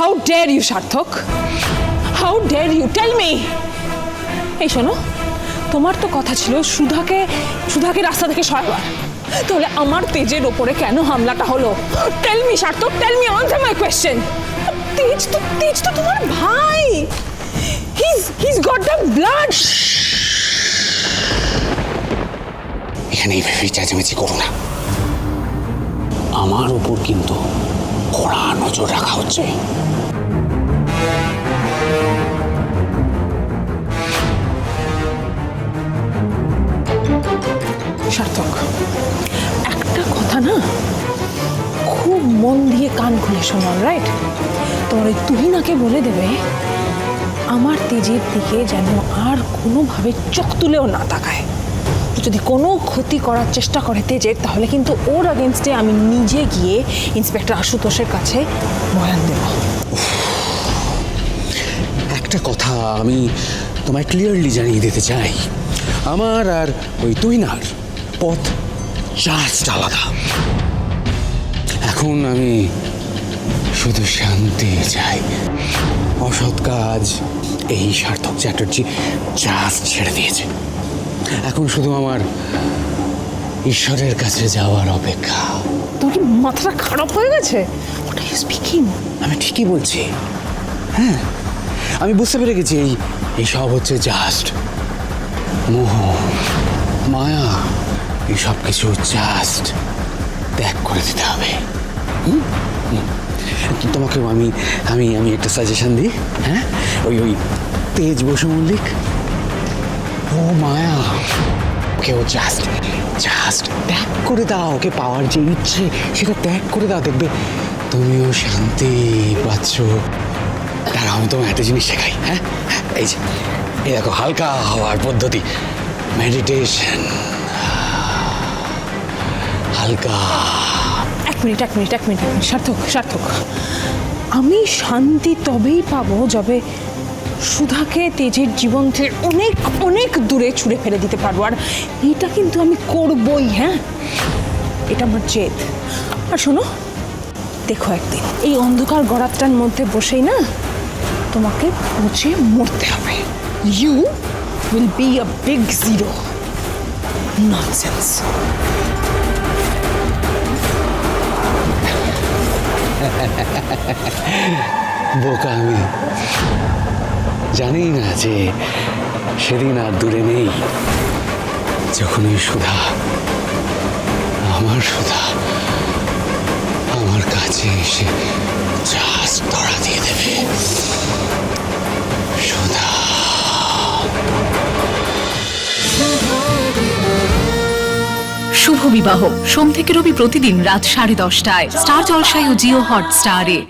How dare you Sarthak? How dare you tell me এই শোনো, তোমার তো কথা ছিল সুধাকে সুধাকে রাস্তা থেকে সরাবার। তাহলে আমার তেজের ওপরে কেন হামলাটা হলো? Tell me Sarthak tell me answer my question Tej তো তেজ তো তোমার ভাই। His his got the blood এখানে এইভাবে চেঁচামেচি করো না। আমার উপর কিন্তু কড়া নজর রাখা হচ্ছে। সার্থক, একটা কথা না, খুব মন দিয়ে কান খুলে শোনো রাইট তোমার ওই তুহিনাকে বলে দেবে, আমার তেজের দিকে যেন আর কোনোভাবে চোখ তুলেও না তাকায়। যদি কোনো ক্ষতি করার চেষ্টা করে তেজের, তাহলে কিন্তু ওর আগেনস্টে আমি নিজে গিয়ে ইন্সপেক্টর আশুতোষের কাছে বয়ান দেবো। একটা কথা আমি তোমায় ক্লিয়ারলি জানিয়ে দিতে চাই। আমার আর ওই তুইনার পথ জাস্ট আলাদা। এখন আমি শুধু শান্তি চাই। অসৎ কাজ এই সার্থক চ্যাটার্জি জাস্ট ছেড়ে দিয়েছে। এখন শুধু আমার ঈশ্বরের কাছে যাওয়ার অপেক্ষা। তোর কি মাথাটা খারাপ হয়ে গেছে? ওটা স্পিকিং আমি ঠিকই বলছি। হ্যাঁ আমি বুঝতে পেরে গেছি এই এই সব হচ্ছে জাস্ট মোহ মায়া এই সব কিছু জাস্ট ত্যাগ করে দিতে হবে। তোমাকেও আমি আমি আমি একটা সাজেশন দিই হ্যাঁ? ওই ওই তেজ বসু মল্লিক ও মায়া। ওকে ও জাস্ট জাস্ট ত্যাগ করে দাও। ওকে পাওয়ার যে ইচ্ছে সেটা ত্যাগ করে দাও দেখবে তুমিও শান্তি পাচ্ছ। দাঁড়াও আমি তোমায় একটা জিনিস শেখাই হ্যাঁ, এই যে এই দেখো হালকা হওয়ার পদ্ধতি। মেডিটেশন হালকা। এক মিনিট এক মিনিট এক মিনিট। সার্থক সার্থক। আমি শান্তি তবেই পাবো যবে সুধাকে তেজের জীবন থেকে অনেক অনেক দূরে ছুঁড়ে ফেলে দিতে পারব। আর এটা কিন্তু আমি করবই হ্যাঁ? এটা আমার জেদ। আর শোনো, দেখো একদিন, এই অন্ধকার গড়াতটার মধ্যে বসেই না তোমাকে পচে মরতে হবে। You will be a big zero nonsense বোকা আমি। জানি না যে সেদিন আর দূরে নেই। যখন ওই সুধা, আমার সুধা, আমার কাছে এসে জাহাজ ধরা দিয়ে দেবে। সুধা। শুভ বিবাহ। সোম থেকে রবি প্রতিদিন রাত সাড়ে দশটায়। স্টার জলসায় ও জিও হট স্টারে